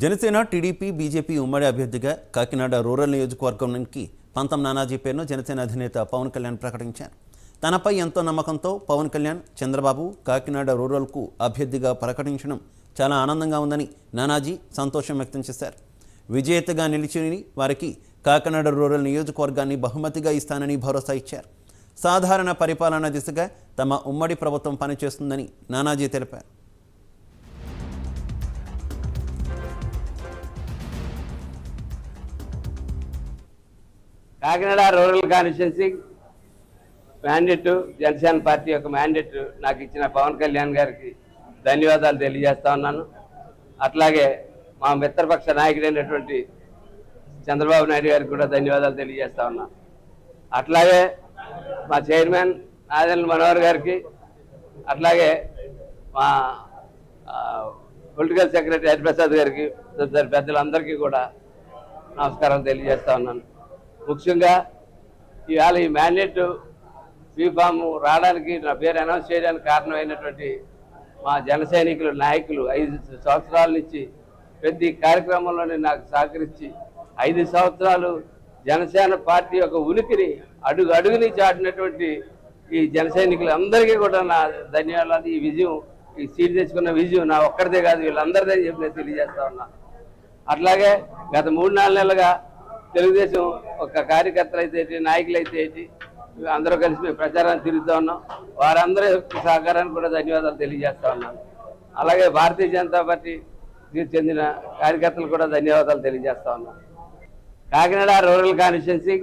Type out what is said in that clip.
Janasena TDP BJP ఉమ్మడి అభ్యర్థిగా Kakinada rural నియోజకవర్గం నుంచి పంతం నానాజీ పేరును జనసేన అధినేత పవన్ కళ్యాణ్ ప్రకటించారు. తనపై ఎంతో నమ్మకంతో పవన్ కళ్యాణ్ చంద్రబాబు కాకినాడ రూరల్కు అభ్యర్థిగా ప్రకటించడం చాలా ఆనందంగా ఉందని నానాజీ సంతోషం వ్యక్తం చేశారు. విజేతగా నిలిచి వారికి కాకినాడ రూరల్ నియోజకవర్గాన్ని బహుమతిగా ఇస్తానని భరోసా ఇచ్చారు. సాధారణ పరిపాలన దిశగా తమ ఉమ్మడి ప్రభుత్వం పనిచేస్తుందని నానాజీ తెలిపారు. Kakinada rural constituency mandate Janasena party యొక్క మ్యాండేట్ నాకు ఇచ్చిన పవన్ కళ్యాణ్ గారికి ధన్యవాదాలు తెలియజేస్తా ఉన్నాను. అట్లాగే మా మిత్రపక్ష నాయకుడైనటువంటి చంద్రబాబు నాయుడు గారికి కూడా ధన్యవాదాలు తెలియజేస్తా ఉన్నాను అట్లాగే మా చైర్మన్ నాదల్ మనోహర్ గారికి అట్లాగే మా పొలిటికల్ సెక్రటరీ హరిప్రసాద్ గారికి పెద్దలందరికీ కూడా నమస్కారం తెలియజేస్తా ఉన్నాను. ముఖ్యంగా ఇవాళ ఈ మ్యాండేట్ బీఫామ్ రావడానికి నా పేరు అనౌన్స్ చేయడానికి కారణమైనటువంటి మా జన సైనికులు నాయకులు ఐదు సంవత్సరాల నుంచి ప్రతి కార్యక్రమంలోనే నాకు సహకరించి ఐదు సంవత్సరాలు జనసేన పార్టీ యొక్క ఉనికిని అడుగు అడుగుని చాటినటువంటి ఈ జన సైనికులందరికీ కూడా నా ధన్యవాదాలు. ఈ విజయం ఈ సీట్ తెచ్చుకున్న విజయం నా ఒక్కరిదే కాదు వీళ్ళందరిదే చెప్పి నేను తెలియజేస్తా ఉన్నా. అట్లాగే గత మూడు నాలుగు నెలలుగా తెలుగుదేశం ఒక కార్యకర్తలు అయితే ఏంటి నాయకులు అయితే ఏంటి అందరూ కలిసి మేము ప్రచారాన్ని తిరుగుతూ ఉన్నాం. వారందరి సహకారాన్ని సహకారానికి కూడా ధన్యవాదాలు తెలియజేస్తా ఉన్నాను. అలాగే భారతీయ జనతా పార్టీ చెందిన కార్యకర్తలు కూడా ధన్యవాదాలు తెలియజేస్తా ఉన్నాను. Kakinada rural constituency